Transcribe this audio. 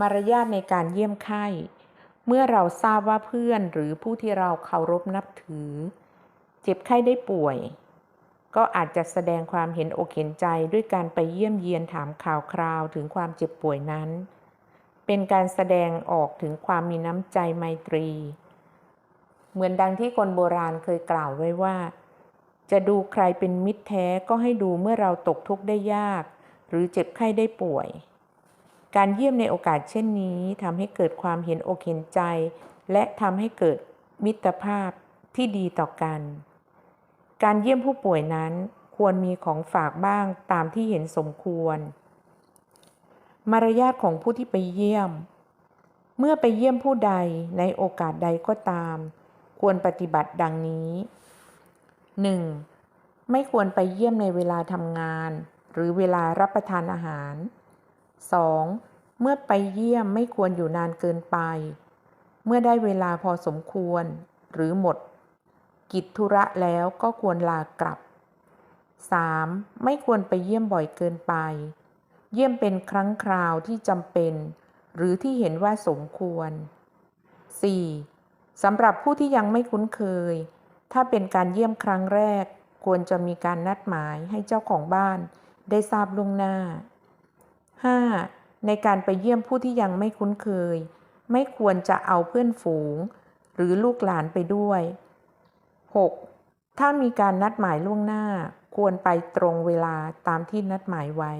มารยาทในการเยี่ยมไข้ เมื่อเราทราบว่าเพื่อนหรือผู้ที่เราเคารพนับถือ เจ็บไข้ได้ป่วย ก็อาจจะแสดงความเห็นอกเห็นใจด้วยการไปเยี่ยมเยียนถามข่าวคราวถึงความเจ็บป่วยนั้น เป็นการแสดงออกถึงความมีน้ำใจไมตรี เหมือนดังที่คนโบราณเคยกล่าวไว้ว่า จะดูใครเป็นมิตรแท้ก็ให้ดูเมื่อเราตกทุกข์ได้ยาก หรือเจ็บไข้ได้ป่วย การเยี่ยมในโอกาสเช่นนี้ทำให้เกิดความเห็นอกเห็นใจ และทำให้เกิดมิตรภาพที่ดีต่อกัน การเยี่ยมผู้ป่วยนั้นควรมีของฝากบ้างตามที่เห็นสมควร มารยาทของผู้ที่ไปเยี่ยม เมื่อไปเยี่ยมผู้ใดในโอกาสใดก็ตาม ควรปฏิบัติดังนี้ 1. ไม่ควรไปเยี่ยมในเวลาทำงาน หรือเวลารับประทานอาหาร 2. เมื่อไปเยี่ยมไม่ควรอยู่นานเกินไป เมื่อได้เวลาพอสมควร หรือหมด กิจธุระแล้วก็ควรลากลับ 3. ไม่ควรไปเยี่ยมบ่อยเกินไป เยี่ยมเป็นครั้งคราวที่จำเป็น หรือที่เห็นว่าสมควร 4. สำหรับผู้ที่ยังไม่คุ้นเคย ถ้าเป็นการเยี่ยมครั้งแรก ควรจะมีการนัดหมายให้เจ้าของบ้านได้ทราบล่วงหน้า 5. ในการไปเยี่ยมผู้ที่ยังไม่คุ้นเคย ไม่ควรจะเอาเพื่อนฝูง หรือลูกหลานไปด้วย 6. ถ้ามีการนัดหมายล่วงหน้า ควรไปตรงเวลาตามที่นัดหมายไว้